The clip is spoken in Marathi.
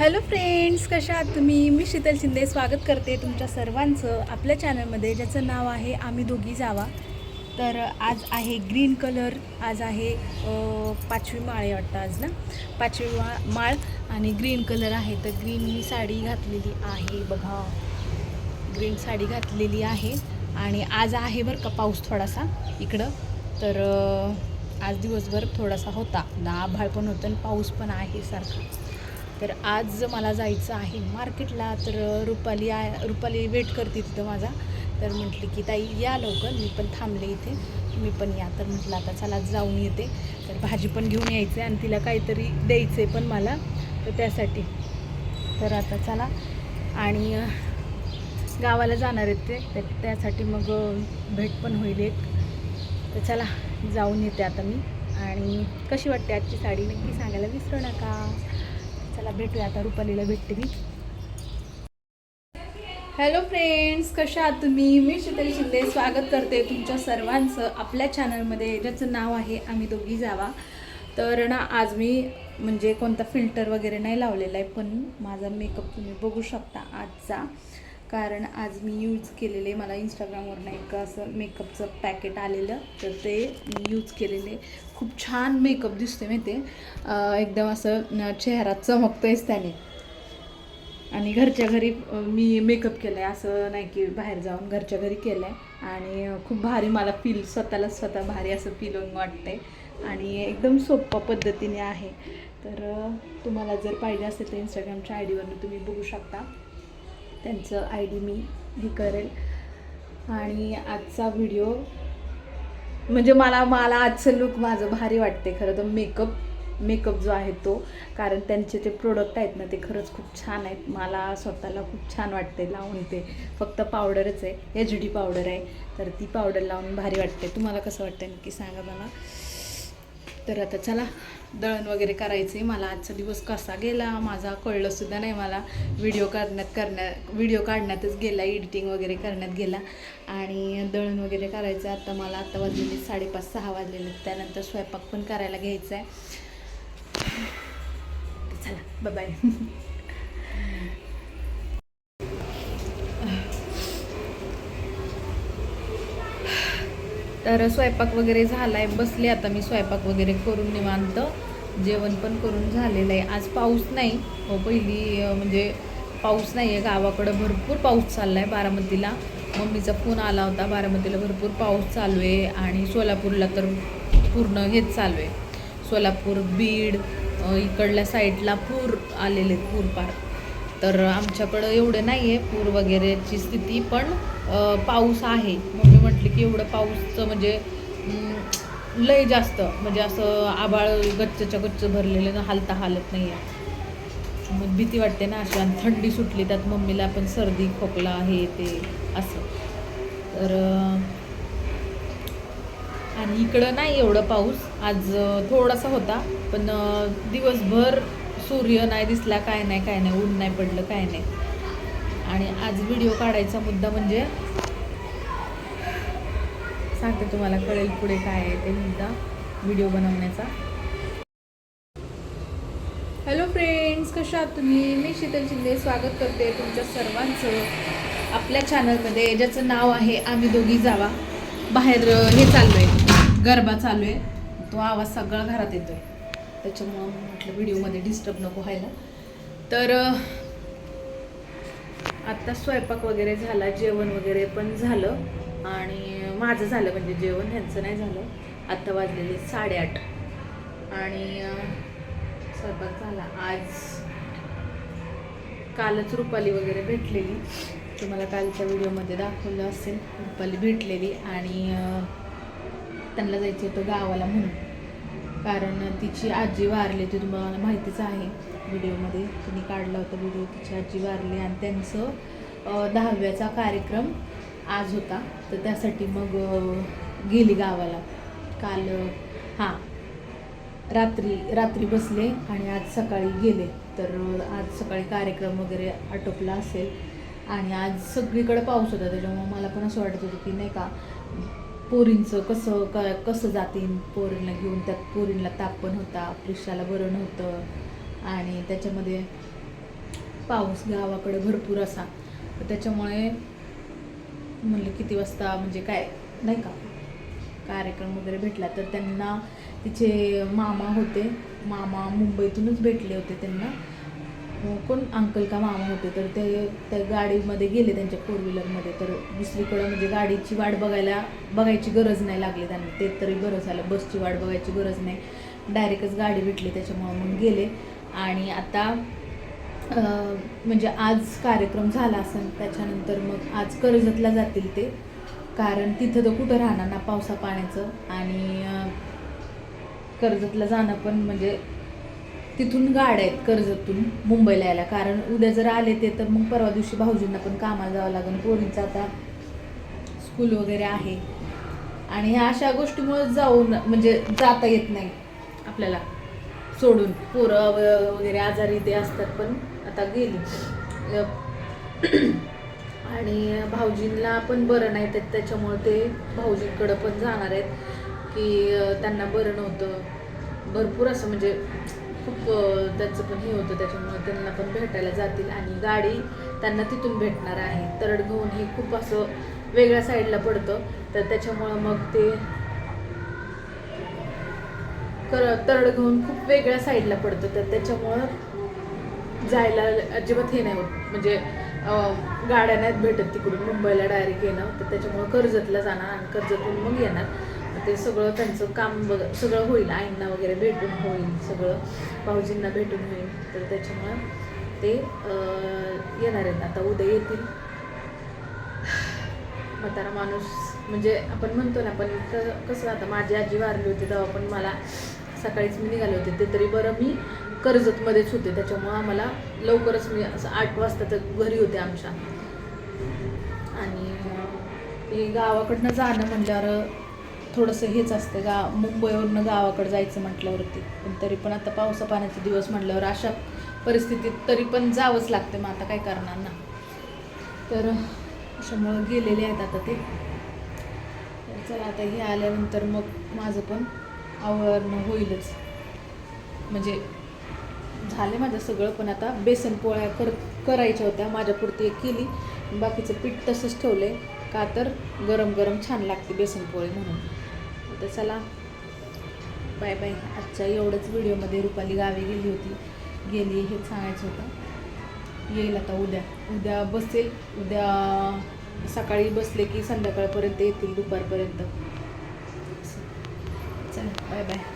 हॅलो फ्रेंड्स कशा आहात तुम्ही? मी शीतल शिंदे स्वागत करते तुमच्या सर्वांचं आपल्या चॅनलमध्ये ज्याचं नाव आहे आम्ही दोघी जावा. तर आज आहे ग्रीन कलर आज आहे पाचवी माळ आहे वाटतं आज ना? पाचवी मा माळ आणि ग्रीन कलर आहे. तर ग्रीन मी साडी घातलेली आहे बघा. ग्रीन साडी घातलेली आहे आणि आज आहे बरं का पाऊस थोडासा इकडं. तर आज दिवसभर थोडासा होता. ना आभाळ पण होतं आणि पाऊस पण आहे सारखा. तर आज मला जायचं आहे मार्केटला तर रुपाली आ रुपाली वेट करते तिथं माझा. तर म्हटली की ताई या लवकर मी पण थांबले इथे. मी पण या. तर म्हटलं आता चला जाऊन येते. तर भाजी पण घेऊन यायचं आहे आणि तिला काहीतरी द्यायचं आहे पण मला. तर त्यासाठी. तर आता चला. आणि गावाला जाणार आहेत ते. तर त्यासाठी मग भेट पण होईल एक. तर चला जाऊन येते आता मी. आणि कशी वाटते आजची साडी? नक्की सांगायला विसरू नका. चला भेटूया आता रुपालीला भेटते मी. हॅलो फ्रेंड्स कशा आहात तुम्ही? मी शीतल शिंदे. स्वागत करते तुमच्या सर्वांचं आपल्या चॅनलमध्ये ज्याचं नाव आहे आम्ही दोघी जावा. तर ना आज मी म्हणजे कोणता फिल्टर वगैरे नाही लावलेला आहे पण माझा मेकअप तुम्ही बघू शकता आजचा. कारण आज मी यूज केलेले मला इंस्टाग्रामवरनं एक असं मेकअपचं पॅकेट आलेलं तर ते मी यूज केलेले. खूप छान मेकअप दिसते माहिती आहे एकदम असं चेहरा चेहरा चमकतोयच त्याने. आणि घरच्या घरी मी मेकअप केला आहे असं नाही की बाहेर जाऊन घरच्या घरी केलं आहे आणि खूप भारी मला फील स्वतःला स्वतः भारी असं फील होऊन वाटते आणि एकदम सोप्या पद्धतीने आहे. तर तुम्हाला जर पाहिजे असेल तर इंस्टाग्रामच्या आय डीवरनं तुम्ही बघू शकता. त्यांचं आय डी मी हे करेल. आणि आजचा व्हिडिओ म्हणजे मला मला आजचं लुक माझं भारी वाटते खरं तर. मेकअप मेकअप जो आहे तो. कारण त्यांचे ते प्रोडक्ट आहेत ना ते खरंच खूप छान आहेत. मला स्वतःला खूप छान वाटते लावून ते. फक्त पावडरच आहे. एच डी पावडर आहे. तर ती पावडर लावून भारी वाटते तुम्हाला कसं वाटतं नक्की सांगा मला. तर आता चला दळण वगैरे करायचं आहे मला आजचा दिवस कसा गेला माझा कळलंसुद्धा नाही मला. व्हिडिओ करण्यात करण्यात व्हिडिओ काढण्यातच गेला एडिटिंग वगैरे करण्यात गेला. आणि दळण वगैरे करायचं आहे. आता मला आता वाजलेले साडेपाच सहा वाजलेले. त्यानंतर स्वयंपाक पण करायला घ्यायचा आहे चला बाय तर स्वयंपाक वगैरे झाला आहे बसले आता मी स्वयंपाक वगैरे करून निवांत. जेवण पण करून झालेलं आहे. आज पाऊस नाही. हो पहिली म्हणजे पाऊस नाही आहे गावाकडं. भरपूर पाऊस चालला आहे बारामतीला. मम्मीचा फोन आला होता. बारामतीला भरपूर पाऊस चालू आहे आणि सोलापूरला तर पूर्ण हेच चालू आहे. सोलापूर बीड इकडल्या साईडला पूर आलेले आहेत पूर पार तर आमच्याकडं एवढं नाही आहे पूर वगैरेची स्थिती पण पाऊस आहे. एवढं पाऊसचं म्हणजे लय जास्त. म्हणजे असं आबाळ गच्चच्या गच्च भरलेलं ना हालता हालत नाही आहे मग भीती वाटते ना अशी. आणि थंडी सुटली त्यात मम्मीला पण सर्दी खोकला हे ते असं. तर आणि इकडं नाही एवढं पाऊस. आज थोडासा होता पण दिवसभर सूर्य नाही दिसला काय नाही काय नाही ऊन नाही पडलं काय नाही. आणि आज व्हिडिओ काढायचा मुद्दा म्हणजे सांगते तुम्हाला कळेल पुढे काय आहे ते मुद्दा व्हिडिओ बनवण्याचा. हॅलो फ्रेंड्स कशा आहात तुम्ही? मी शीतल शिंदे स्वागत करते तुमच्या सर्वांचं आपल्या चॅनलमध्ये ज्याचं नाव आहे आम्ही दोघी जावा. बाहेर हे चालू आहे गरबा चालू आहे तो आवाज सगळा घरात येतो आहे त्याच्यामुळं म्हटलं व्हिडिओमध्ये डिस्टर्ब नको व्हायला. तर आत्ता स्वयंपाक वगैरे झाला जेवण वगैरे पण झालं. आणि माझं झालं म्हणजे जेवण ह्यांचं नाही झालं. आत्ता वाजलेले साडेआठ. आणि स्वयंपाक झाला. आज कालच रुपाली वगैरे भेटलेली. तुम्हाला कालच्या व्हिडिओमध्ये दाखवलं असेल. रुपाली भेटलेली आणि त्यांना जायचं होतं गावाला म्हणून. कारण तिची आजी वारली ते तुम्हाला माहितीच आहे. व्हिडिओमध्ये तिने काढला होता व्हिडिओ. तिची आजी वारली आणि त्यांचं दहाव्याचा कार्यक्रम आज होता. तर त्यासाठी मग गेली गावाला. काल हां रात्री रात्री बसले आणि आज सकाळी गेले. तर आज सकाळी कार्यक्रम वगैरे आटोपला असेल. आणि आज सगळीकडे पाऊस होता. त्याच्यामुळे मला पण असं वाटत होतं की नाही का पोरींचं कसं क कसं जातीन पोरींना घेऊन. त्यात पोरींना ताप पण होता प्रिशाला बरं नव्हतं आणि त्याच्यामध्ये पाऊस गावाकडे भरपूर असा. त्याच्यामुळे म्हणलं किती वाजता म्हणजे काय नाही का? कार्यक्रम वगैरे भेटला तर त्यांना तिचे मामा होते. मामा मुंबईतूनच भेटले होते त्यांना. कोण? अंकल का मामा होते. तर ते त्या गाडीमध्ये गेले त्यांच्या फोर व्हीलरमध्ये तर दुसरीकडं म्हणजे गाडीची वाट बघायला बघायची गरज नाही लागली त्यांना. ते तरी बरं झालं. बसची वाट बघायची गरज नाही. डायरेक्टच गाडी भेटली त्याच्यामुळं मग गेले. आणि आता म्हणजे आज कार्यक्रम झाला असेल त्याच्यानंतर मग आज कर्जतला जातील ते. कारण तिथं तर कुठं राहणार ना पावसा पाण्याचं. आणि कर्जतला जाणं पण म्हणजे तिथून गाड्या आहेत कर्जतून मुंबईला यायला. कारण उद्या जर आले ते तर मग परवा दिवशी भाऊजींना पण कामाला जावं लागेल. पोरींचं आता स्कूल वगैरे आहे. आणि ह्या अशा गोष्टीमुळे जाऊन म्हणजे जाता येत नाही आपल्याला. सोडून. पोरं व- वगैरे आजारी ते असतात पण आता गेली. आणि भाऊजींना पण बरं नाही तर त्याच्यामुळे ते भाऊजींकडं पण जाणार आहेत की त्यांना बरं नव्हतं. भरपूर असं म्हणजे खूप त्यांचं पण हे होतं त्याच्यामुळे त्यांना पण भेटायला जातील. आणि गाडी त्यांना तिथून भेटणार आहे. तरड घेऊन हे खूप असं वेगळ्या साईडला पडतं. तर त्याच्यामुळं मग ते कर तरड घेऊन खूप वेगळ्या साईडला पडतं. तर त्याच्यामुळं जायला अजिबात हे नाही होत. म्हणजे गाड्या नाहीत भेटत तिकडून. मुंबईला डायरेक्ट येणं. तर त्याच्यामुळं कर्जतला जाणार आणि कर्जतून मग येणार. ते सगळं त्यांचं काम बघ सगळं होईल. आईंना वगैरे भेटून होईल. सगळं भाऊजींना भेटून होईल. तर त्याच्यामुळं ते येणार आहेत. आता उद्या येतील. म्हातारा माणूस म्हणजे आपण म्हणतो ना पण कसं आता माझी आजी वारली होती तेव्हा पण मला सकाळीच मी निघाले होते ते तरी बरं मी कर्जतमध्येच होते त्याच्यामुळं आम्हाला लवकरच मी असं आठ वाजता तर घरी होते आमच्या. आणि हे गावाकडनं जाणं म्हटल्यावर थोडंसं हेच असतं गा मुंबईवरनं गावाकडं जायचं म्हटल्यावरती. पण तरी पण आता पावसा पाण्याचे दिवस म्हटल्यावर अशा परिस्थितीत तरी पण जावंच लागतं मग आता काय करणार ना. तर अशामुळं गेलेले आहेत आता ते. चला आता हे आल्यानंतर मग माझं पण आवरणं होईलच. म्हणजे झाले माझं सगळं पण आता बेसन पोळ्या कर करायच्या होत्या माझ्यापुरती एक केली. बाकीचं पीठ तसंच ठेवलं आहे का तर गरम गरम छान लागते बेसन पोळी म्हणून. तर चला. Bye bye. आजच्या एवढंच व्हिडिओमध्ये रुपाली गावी गेली होती. गेली हे सांगायचं होतं. येईल आता उद्या. उद्या बसेल. उद्या सकाळी बसले की संध्याकाळपर्यंत येतील दुपारपर्यंत. चला बाय बाय